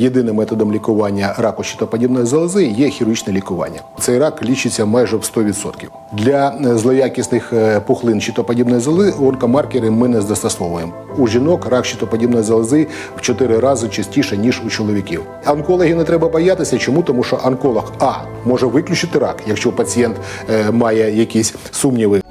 Єдиним методом лікування раку щитоподібної залози є хірургічне лікування. Цей рак лічиться майже в 100%. Для е, злоякісних е, пухлин щитоподібної залози онкомаркери ми не застосовуємо. У жінок рак щитоподібної залози в 4 рази частіше ніж у чоловіків. Онкологів не треба боятися. Чому? Тому що онколог а може виключити рак, якщо пацієнт е, має якісь сумніви.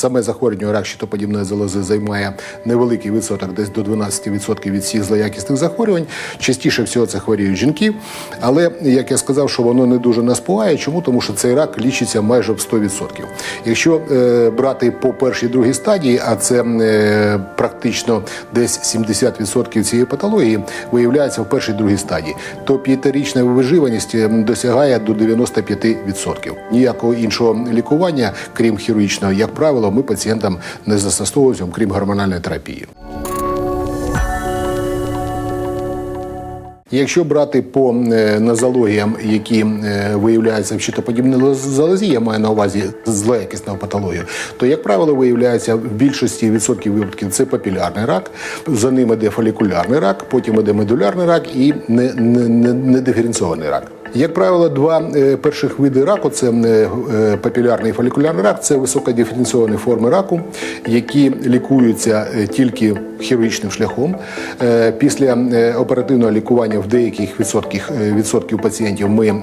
Саме захворювання рак щитоподібної залози займає невеликий відсоток, десь до 12% від всіх злоякісних захворювань. Частіше всього це хворіють жінки. Але як я сказав, що воно не дуже нас пугає. Чому? Тому що цей рак лічиться майже в 100%. Якщо е, брати по першій другій стадії, а це е, практично десь 70% цієї патології виявляється в першій другій стадії, то п'ятирічна виживаність досягає до 95%. Ніякого іншого лікування, крім хірургічного, як правило, ми пацієнтам не застосовуємо, крім гормональної терапії. Якщо брати по е, нозологіям, які е, виявляються в щитоподібній залозі, я маю на увазі злоякісну патологію, то, як правило, виявляється в більшості відсотків випадків це папілярний рак, за ним іде фолікулярний рак, потім іде медулярний рак і не- недиференційований рак. Як правило, два е, перших види раку це е, папілярний і фолікулярний рак, це високодиференційовані форми раку, які лікуються е, тільки хірургічним шляхом. Після оперативного лікування в деяких відсотків, відсотків пацієнтів ми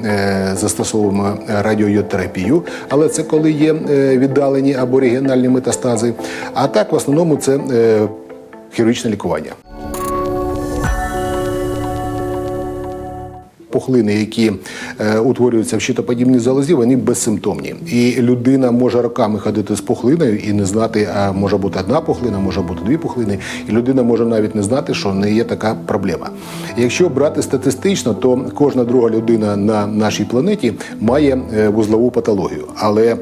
застосовуємо радіойодтерапію, але це коли є віддалені або регіональні метастази. А так, в основному, це хірургічне лікування. Пухлини, які е, утворюються в щитоподібній залозі, вони безсимптомні. І людина може роками ходити з пухлиною і не знати, а може бути одна пухлина, може бути дві пухлини, і людина може навіть не знати, що не є така проблема. Якщо брати статистично, то кожна друга людина на нашій планеті має е, вузлову патологію, але е,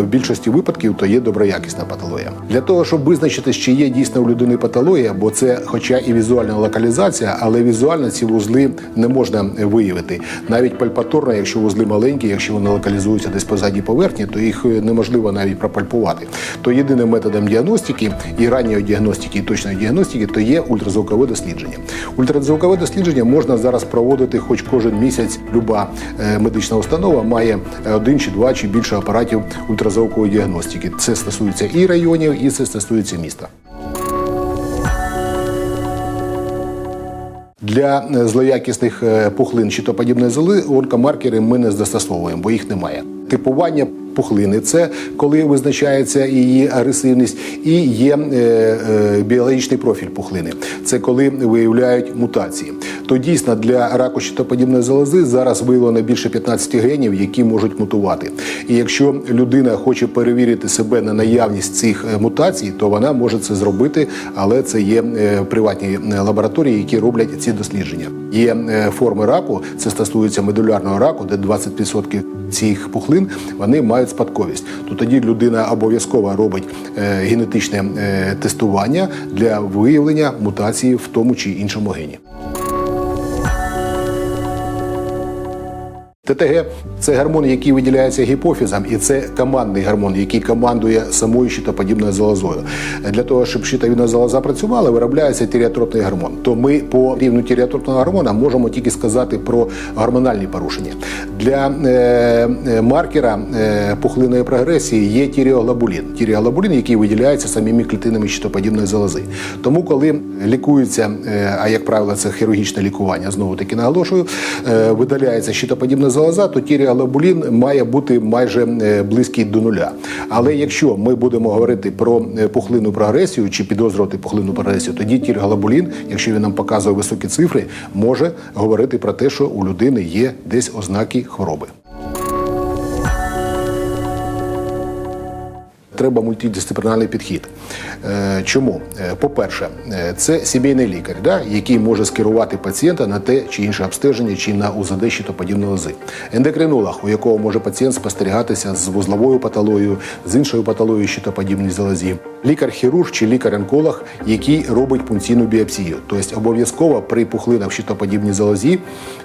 в більшості випадків то є доброякісна патологія. Для того, щоб визначити, чи є дійсно у людини патологія, бо це, хоча і візуальна локалізація, але візуально ці вузли не можна виявити. Навіть пальпаторно, якщо вузли маленькі, якщо вони локалізуються десь по задній поверхні, то їх е, неможливо навіть пропальпувати. То єдиним методом діагностики і ранньої діагностики, і точної діагностики, то є ультразвукове дослідження. Ультразвукове дослідження можна зараз проводити хоч кожен місяць. Люба е, медична установа має один чи два чи більше апаратів ультразвукової діагностики. Це стосується і районів, і це стосується міста. Для злоякісних пухлин чи то подібної золи онкомаркери ми не застосовуємо, бо їх немає. Типування пухлини це коли визначається її агресивність, і є е, е, біологічний профіль пухлини. Це коли виявляють мутації. То дійсно для раку щитоподібної залози зараз виявлено більше 15 генів, які можуть мутувати. І якщо людина хоче перевірити себе на наявність цих е, мутацій, то вона може це зробити, але це є приватні лабораторії, які роблять ці дослідження. Є форми раку, це стосується медулярного раку, де 20% цих пухлин вони мають спадковість. То тоді людина обов'язково робить е, генетичне е, тестування для виявлення мутації в тому чи іншому гені. ТТГ це гормон, який виділяється гіпофізом, і це командний гормон, який командує самою щитоподібною залозою. Для того, щоб щитовідна залоза працювала, виробляється тіріотропний гормон. То ми по рівню тіріотропного гормона можемо тільки сказати про гормональні порушення. Для е, е, маркера е, пухлинної прогресії є тіріоглобулін. Тіріоглобулін, який виділяється самими клітинами щитоподібної залози. Тому, коли лікується, е, а як правило, це хірургічне лікування, знову таки наголошую, е, видаляється щитоподібна залоза, то тіріоглобулін має бути майже е, близький до нуля. Але якщо ми будемо говорити про пухлину прогресію чи підозрювати пухлинну прогресію, тоді тіріоглобулін, якщо він нам показує високі цифри, може говорити про те, що у людини є десь ознаки хвороби. Треба мультидисциплінарний підхід. Е, Чому? Е, По-перше, е, це сімейний лікар, да, який може скерувати пацієнта на те чи інше обстеження, чи на УЗД щитоподібної лози. Ендокринолог, у якого може пацієнт спостерігатися з вузловою патологією, з іншою патологією щитоподібній залозі. Лікар-хірург чи лікар-онколог, який робить пункційну біопсію. Тобто обов'язково при пухлинах в щитоподібній залозі,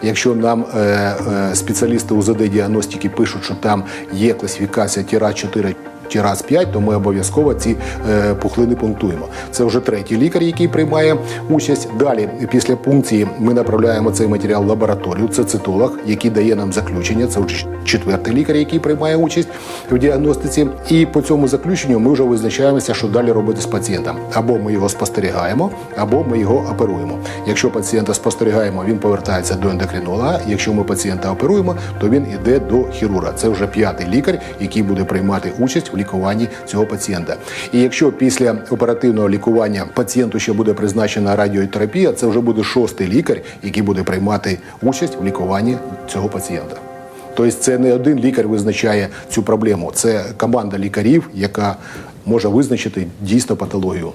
якщо нам е, е, спеціалісти УЗД діагностики пишуть, що там є класифікація тіра 4 чи раз 5, то ми обов'язково ці е, пухлини пунктуємо. Це вже третій лікар, який приймає участь. Далі, після пункції, ми направляємо цей матеріал в лабораторію. Це цитолог, який дає нам заключення. Це вже четвертий лікар, який приймає участь в діагностиці. І по цьому заключенню ми вже визначаємося, що далі робити з пацієнтом. Або ми його спостерігаємо, або ми його оперуємо. Якщо пацієнта спостерігаємо, він повертається до ендокринолога. Якщо ми пацієнта оперуємо, то він іде до хірурга. Це вже п'ятий лікар, який буде приймати участь в лікуванні цього пацієнта. І якщо після оперативного лікування пацієнту ще буде призначена радіотерапія, це вже буде шостий лікар, який буде приймати участь в лікуванні цього пацієнта. Тобто це не один лікар визначає цю проблему, це команда лікарів, яка може визначити дійсно патологію.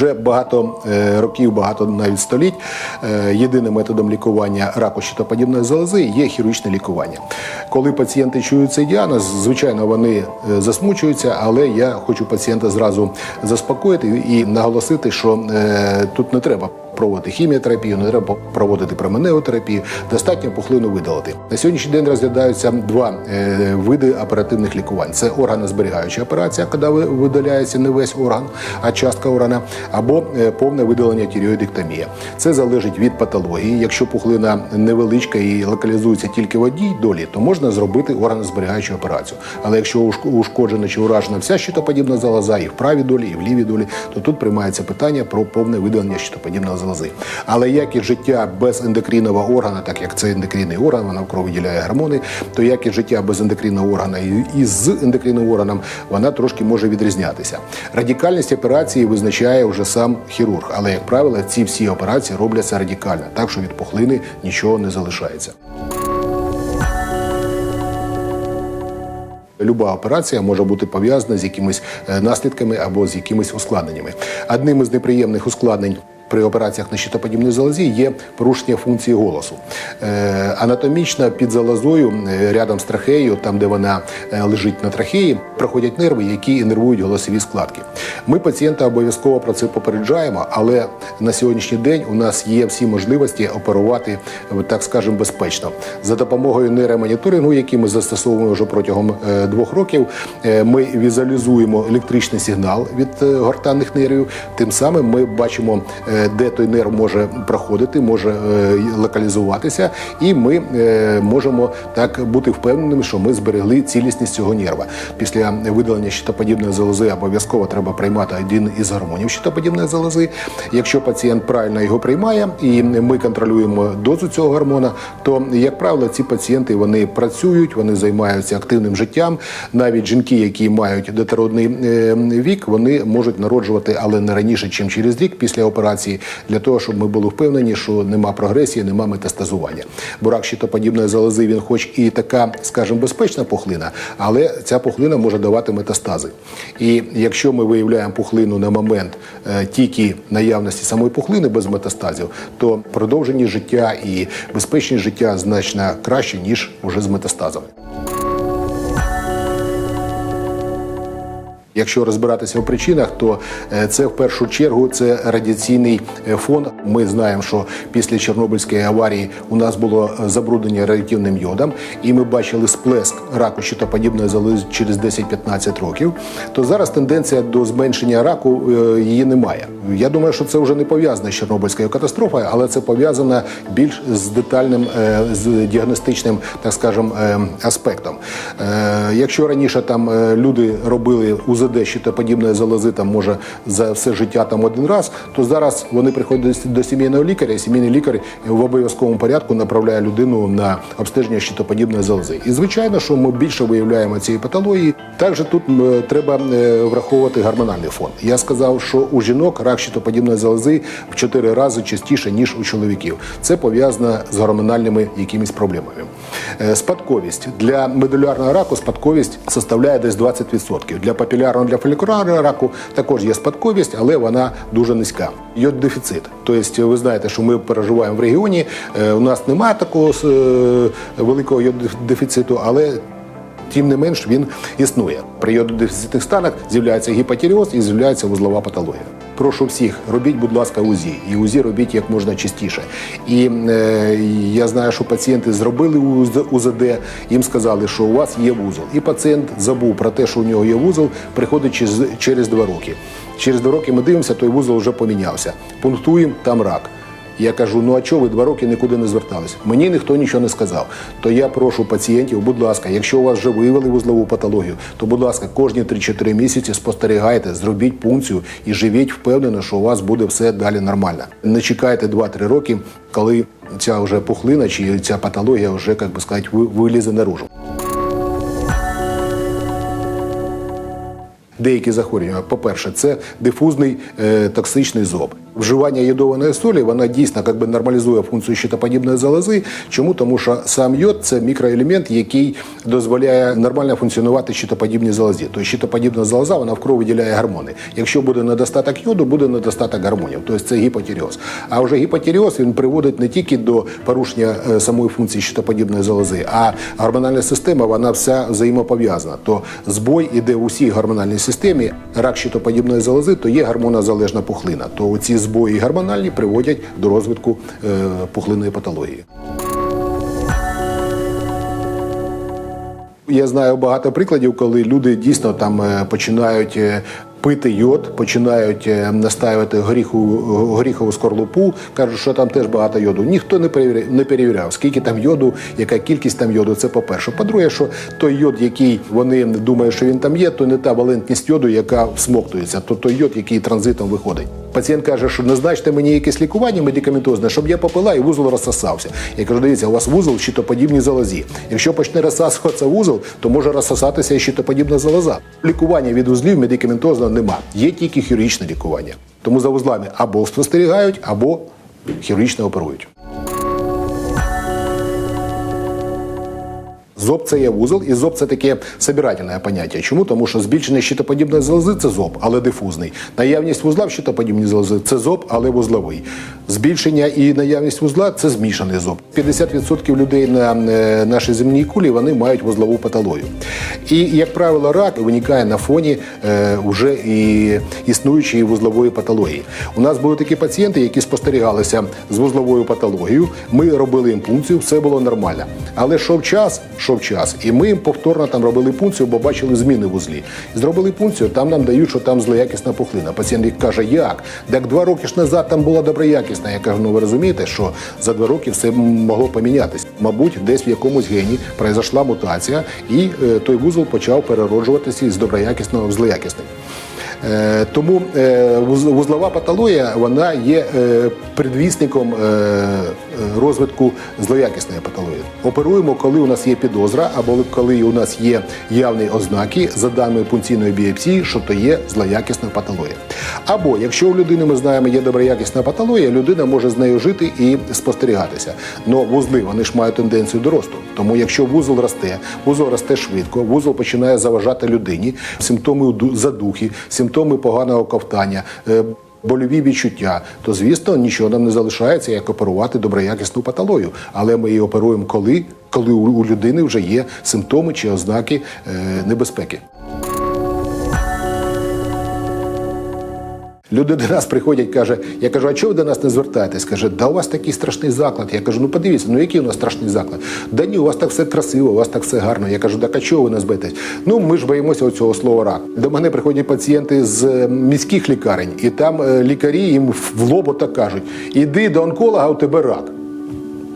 Вже багато е, років, багато навіть століть. е, Єдиним методом лікування раку щитоподібної залози є хірургічне лікування. Коли пацієнти чують цей діагноз, звичайно, вони е, засмучуються, але я хочу пацієнта зразу заспокоїти і наголосити, що тут не треба проводити хіміотерапію, не треба проводити променеву терапію, достатньо пухлину видалити. На сьогоднішній день розглядаються два е, види оперативних лікувань: це органозберігаюча операція, коли видаляється не весь орган, а частка органа, або е, повне видалення тіреоїдектомія. Це залежить від патології. Якщо пухлина невеличка і локалізується тільки в одній долі, то можна зробити органозберігаючу операцію. Але якщо ушкоджена чи уражена вся щитоподібна залоза і в правій долі, і в лівій долі, то тут приймається питання про повне видалення щитоподібної залози. Але якість життя без ендокринного органа, так як це ендокринний орган, вона в кров виділяє гормони, то якість життя без ендокринного органа і, з ендокринним органом вона трошки може відрізнятися. Радикальність операції визначає вже сам хірург, але як правило, ці всі операції робляться радикально, так що від пухлини нічого не залишається. Люба операція може бути пов'язана з якимись е, наслідками або з якимись ускладненнями. Одним із неприємних ускладнень. При операціях на щитоподібній залозі є порушення функції голосу. Е, анатомічно під залозою, е, рядом з трахеєю, там де вона е, лежить на трахеї, проходять нерви, які інервують голосові складки. Ми пацієнта обов'язково про це попереджаємо, але на сьогоднішній день у нас є всі можливості оперувати, так скажемо, безпечно. За допомогою нейромоніторингу, який ми застосовуємо вже протягом двох років, ми візуалізуємо електричний сигнал від гортанних нервів. Тим самим ми бачимо, де той нерв може проходити, може е, локалізуватися, і ми е, можемо так бути впевненими, що ми зберегли цілісність цього нерва. Після видалення щитоподібної залози обов'язково треба приймати один із гормонів щитоподібної залози. Якщо пацієнт правильно його приймає, і ми контролюємо дозу цього гормона, то як правило ці пацієнти вони працюють, вони займаються активним життям. Навіть жінки, які мають детородний е, вік, вони можуть народжувати, але не раніше, ніж через рік після операції, для того, щоб ми були впевнені, що нема прогресії, нема метастазування. Бо рак щитоподібної залози він, хоч і така, скажімо, безпечна пухлина, але ця пухлина може давати метастази. І якщо ми виявляємо пухлину на момент е, тільки наявності самої пухлини без метастазів, то продовження життя і безпечність життя значно краще ніж уже з метастазами. Якщо розбиратися в причинах, то е, це в першу чергу це радіаційний е, фон. Ми знаємо, що після Чорнобильської аварії у нас було е, забруднення радіативним йодом, і ми бачили сплеск раку щитоподібної залози через 10-15 років. То зараз тенденція до зменшення раку її немає. Я думаю, що це вже не пов'язано з Чорнобильською катастрофою, але це пов'язано більш з детальним з діагностичним, так скажем, аспектом. Якщо раніше там люди робили УЗД щитоподібної залози, там може за все життя там один раз, то зараз вони приходять до сімейного лікаря, і сімейний лікар в обов'язковому порядку направляє людину на обстеження щитоподібної залози. І звичайно, що ми більше виявляємо цієї патології. Також тут треба е, враховувати гормональний фон. Я сказав, що у жінок рак щитоподібної залози в 4 рази частіше ніж у чоловіків. Це пов'язано з гормональними якимись проблемами. Е, Спадковість для медулярного раку спадковість составляє десь 20%. Для папілярного, для фолікулярного раку також є спадковість, але вона дуже низька. Йод-дефіцит. Тобто, ви знаєте, що ми переживаємо в регіоні. е, У нас немає такого е, великого йод-дефіциту, але Тим не менш він існує. При йододефіцитних станах з'являється гіпотіріоз і з'являється вузлова патологія. Прошу всіх, робіть, будь ласка, УЗІ. І УЗІ робіть як можна частіше. І е, я знаю, що пацієнти зробили УЗД, їм сказали, що у вас є вузол. І пацієнт забув про те, що у нього є вузол, приходить через, через два роки. Через два роки ми дивимося, той вузол вже помінявся. Пунктуємо, там рак. Я кажу: ну а чого ви два роки нікуди не звертались? Мені ніхто нічого не сказав. То я прошу пацієнтів, будь ласка, якщо у вас вже виявили вузлову патологію, то будь ласка, кожні 3-4 місяці спостерігайте, зробіть пункцію і живіть впевнено, що у вас буде все далі нормально. Не чекайте 2-3 роки, коли ця вже пухлина чи ця патологія вже, як би сказати, вилізе наружу. Деякі захворювання, по-перше, це дифузний е, токсичний зоб. Вживання йодованої солі вона дійсно як би, нормалізує функцію щитоподібної залози. Чому? Тому що сам йод це мікроелемент, який дозволяє нормально функціонувати щитоподібній залозі. Тобто щитоподібна залоза вона в кров виділяє гормони. Якщо буде недостаток йоду, буде недостаток гормонів. Тобто це гіпотіріоз. А вже гіпотіріоз він приводить не тільки до порушення е, самої функції щитоподібної залози, а гормональна система вона вся взаємопов'язана. То збой іде в усій гормональній системі. Рак щитоподібної залози то є гормонозалежна пухлина. То ці збої гормональні приводять до розвитку е, пухлинної патології. Я знаю багато прикладів, коли люди дійсно там е, починають. е, Пити йод, починають настаювати горіху, горіхову скорлупу, кажуть, що там теж багато йоду. Ніхто не перевіряв, не перевіряв, скільки там йоду, яка кількість там йоду. Це по-перше. По-друге, що той йод, який вони думають, що він там є, то не та валентність йоду, яка всмоктується, то той йод, який транзитом виходить. Пацієнт каже, що назначте мені якесь лікування медикаментозне, щоб я попила і вузол розсосався. Я кажу, дивіться, у вас вузол щитоподібні залозі. Якщо почне розсасуватися вузол, то може розсосатися і щитоподібна залоза. Лікування від вузлів медикаментозного нема. Є тільки хірургічне лікування. Тому за вузлами або спостерігають, або хірургічно оперують. Зоб це є вузол, і зоб це таке собирательне поняття. Чому? Тому що збільшення щитоподібної залози це зоб, але дифузний. Наявність вузла в щитоподібній залози це зоб, але вузловий. Збільшення і наявність вузла це змішаний зоб. 50% людей на е, нашій земній кулі вони мають вузлову патологію. І, як правило, рак виникає на фоні е, вже і існуючої вузлової патології. У нас були такі пацієнти, які спостерігалися з вузловою патологією. Ми робили їм пункцію, все було нормально. Але йшов час, йшов час, і ми повторно там робили пункцію, бо бачили зміни в вузлі. Зробили пункцію, там нам дають, що там злоякісна пухлина. Пацієнт каже, як? Так два роки ж назад там була доброякісна. Я кажу, ну ви розумієте, що за два роки все могло помінятися. Мабуть, десь в якомусь гені произошла мутація, і е, той вузол почав перероджуватися з доброякісного в злоякісний. Е, Тому е, вузлова патологія вона є е, предвісником розвитку злоякісної патології. Оперуємо, коли у нас є підозра, або коли у нас є явні ознаки за даною пункційної біопсії, що то є злоякісна патологія. Або якщо у людини ми знаємо, є доброякісна патологія, людина може з нею жити і спостерігатися. Но вузли вони ж мають тенденцію до росту. Тому якщо вузол росте, вузол росте швидко, вузол починає заважати людині, симптоми ду- задухи, симптоми поганого ковтання. е, Больові відчуття, то звісно нічого нам не залишається, як оперувати доброякісну патологію. Але ми її оперуємо коли, коли у у людини вже є симптоми чи ознаки е, небезпеки. Люди до нас приходять, каже, я кажу, а чого ви до нас не звертаєтесь? Каже, да у вас такий страшний заклад. Я кажу, ну подивіться, ну який у нас страшний заклад? Да ні, у вас так все красиво, у вас так все гарно. Я кажу, так а чого ви нас боїтесь? Ну ми ж боїмося цього слова рак. До мене приходять пацієнти з е, міських лікарень, і там е, лікарі їм в лобо так кажуть: іди до онколога, у тебе рак.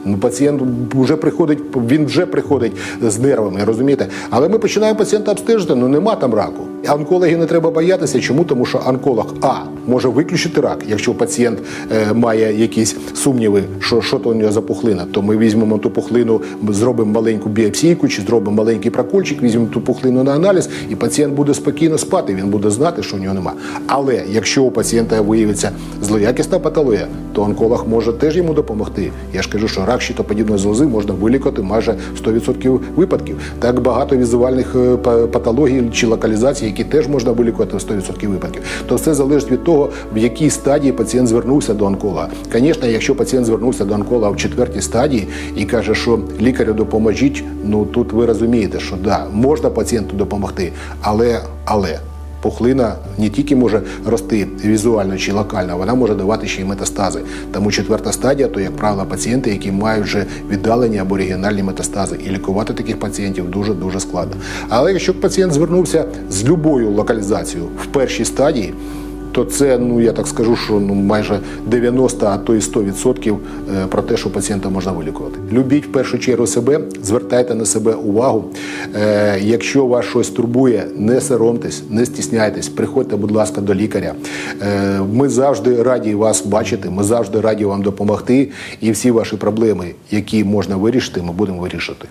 Ну, пацієнт вже приходить, він вже приходить з нервами, розумієте? Але ми починаємо пацієнта обстежити, ну нема там раку. Онкологів не треба боятися. Чому? Тому що онколог А може виключити рак, якщо пацієнт е, має якісь сумніви, що що то у нього за пухлина, то ми візьмемо ту пухлину, зробимо маленьку біопсійку чи зробимо маленький прокольчик, візьмемо ту пухлину на аналіз, і пацієнт буде спокійно спати, він буде знати, що у нього нема. Але якщо у пацієнта виявиться злоякісна патологія, то онколог може теж йому допомогти. Я ж кажу, що рак щитоподібної залози можна вилікувати майже 100% випадків. Так багато візуальних е, патологій чи локалізацій, які теж можна вилікувати в 100% випадків. То все залежить від того, в якій стадії пацієнт звернувся до онкола. Звісно, якщо пацієнт звернувся до онкола в четвертій стадії і каже, що лікарю допоможіть, ну тут ви розумієте, що да, можна пацієнту допомогти, але але. Пухлина не тільки може рости візуально чи локально, вона може давати ще й метастази. Тому четверта стадія, то, як правило, пацієнти, які мають вже віддалені або регіональні метастази. І лікувати таких пацієнтів дуже дуже складно. Але якщо пацієнт звернувся з любою локалізацією в першій стадії, то це, ну я так скажу, що ну майже 90, а то і 100% е, про те, що пацієнта можна вилікувати. Любіть в першу чергу себе, звертайте на себе увагу. Е, якщо вас щось турбує, не соромтесь, не стісняйтесь, приходьте, будь ласка, до лікаря. Е, ми завжди раді вас бачити, ми завжди раді вам допомогти. І всі ваші проблеми, які можна вирішити, ми будемо вирішити.